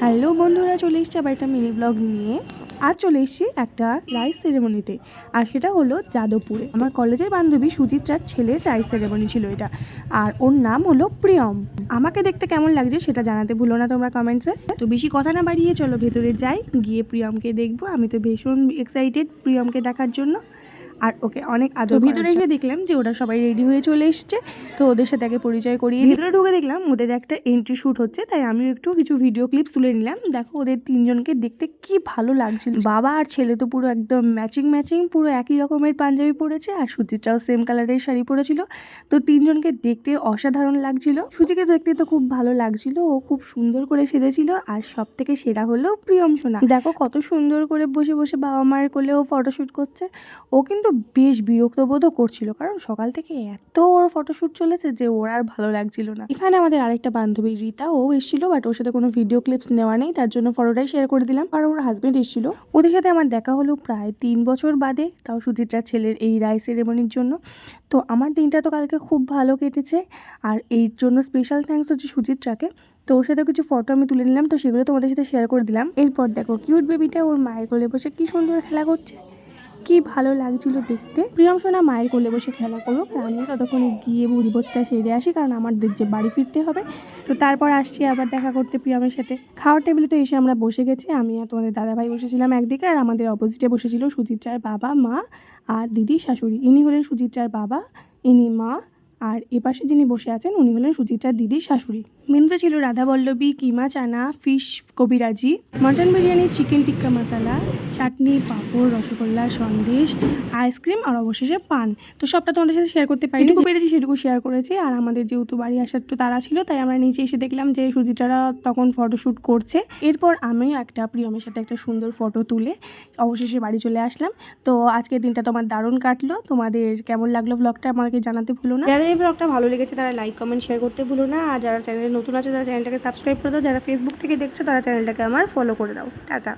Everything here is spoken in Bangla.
হ্যালো বন্ধুরা, চলে এসছি আবার একটা মিনি ব্লগ নিয়ে। আজ চলে এসছি একটা রাইস সেরেমনিতে আর সেটা হলো যাদবপুরে। আমার কলেজের বান্ধবী সুচিত্রার ছেলের রাইস সেরেমনি ছিল এটা, আর ওর নাম হলো প্রিয়ম। আমাকে দেখতে কেমন লাগছে সেটা জানাতে ভুলো না তোমরা কমেন্টসে তো বেশি কথা না বাড়িয়ে চলো ভেতরে যাই, গিয়ে প্রিয়মকে দেখব। আমি তো ভীষণ এক্সাইটেড প্রিয়মকে দেখার জন্য। আর ওকে অনেক আদর ভিতরে এসে দেখলাম যে ওরা সবাই রেডি হয়ে চলে এসছে তো ওদের সাথে আগে পরিচয় করিয়ে ভিতরে ঢুকে দেখলাম ওদের একটা এন্ট্রি শ্যুট হচ্ছে তাই আমিও একটু কিছু ভিডিও ক্লিপস তুলে নিলাম। দেখো ওদের তিনজনকে দেখতে কি ভালো লাগছিল। বাবা আর ছেলে তো পুরো একদম ম্যাচিং ম্যাচিং পুরো একই রকমের পাঞ্জাবি পরেছে আর সুচিত্রাও সেম কালারের শাড়ি পরেছিল। তো তিনজনকে দেখতে অসাধারণ লাগছিল। সুচিকে দেখতে তো খুব ভালো লাগছিল ও খুব সুন্দর করে সেজেছিল আর সব থেকে সেরা হলো প্রিয়ম সোনা। দেখো কত সুন্দর করে বসে বসে বাবা মায়ের কোলে ও ফটোশ্যুট করছে। ও কিন্তু বেশ বিরক্ত বোধও করছিল, কারণ সকাল থেকে এত ওর ফটোশ্যুট চলেছে যে ওর আর ভালো লাগছিল না। এখানে আমাদের আরেকটা বান্ধবী রীতা ও এসেছিল বাট ওর সাথে কোনো ভিডিও ক্লিপস নেওয়া নেই, তার জন্য ফটোটাই শেয়ার করে দিলাম। আর ওর হাজবেন্ড এসেছিল। ওদের সাথে আমার দেখা হলো প্রায় তিন বছর বাদে, তাও সুচিত্রার ছেলের এই রায় সেরেমনির জন্য। তো আমার দিনটা তো কালকে খুব ভালো কেটেছে, আর এই জন্য স্পেশাল থ্যাঙ্কস হচ্ছে সুচিত্রাকে। তো ওর সাথে কিছু ফটো আমি তুলে নিলাম, তো সেগুলো তোমাদের সাথে শেয়ার করে দিলাম। এরপর দেখো কিউট বেবিটা ওর মায়ের কোলে বসে কি সুন্দর খেলা করছে। কি ভালো লাগছিল দেখতে? প্রিয়ম সোনা মায়ের কোলে বসে খেলা করুক, আমি ততক্ষণে গিয়ে বুড়ি বোঝটা সেরে আসি, কারণ আমাদের যে বাড়ি ফিরতে হবে। তো তারপর আসছি আবার দেখা করতে প্রিয়ামের সাথে। খাওয়ার টেবিলে তো এসে আমরা বসে গেছি। আমি আর তোমাদের দাদাভাই বসেছিলাম একদিকে, আর আমাদের অপোজিটে বসেছিল সুচিত্রার বাবা, মা আর দিদি শাশুড়ি। ইনি হলেন সুচিত্রার বাবা, ইনি মা আর এপাশে যিনি বসে আছেন উনি হলেন সুচিত্রার দিদির শাশুড়ি। মেনুতে ছিল radha ballavi keema chana fish kabiraji mutton biryani chicken tikka masala chutney papad rasgulla sandesh ice cream আর অবশেষে পান। তো সবটা তোমাদের সাথে শেয়ার করতে পারি যেটুকু পেরেছি সেটুকু শেয়ার করেছি। আর আমাদের যেহেতু বাড়ি আসার তো তারা ছিল তাই আমরা নিচে এসে দেখলাম যে সুচিত্রারা তখন ফটোশ্যুট করছে। এরপর আমিও একটা প্রিয়মের সাথে একটা সুন্দর ফটো তুলে অবশেষে বাড়ি চলে আসলাম। তো আজকের দিনটা তোমার দারুণ কাটলো। তোমাদের কেমন লাগল ব্লগটা আমাকে জানাতে ভুলো না। এই ব্লগটা ভালো লেগেছে তারা লাইক কমেন্ট শেয়ার করতে ভুলো না। আর যারা চ্যানেলে নতুন আছে, তারা চ্যানেলটাকে সাবস্ক্রাইব করে দাও। যারা ফেসবুক থেকে দেখছ, তারা চ্যানেলটাকে আমার ফলো করে দাও। টাটা।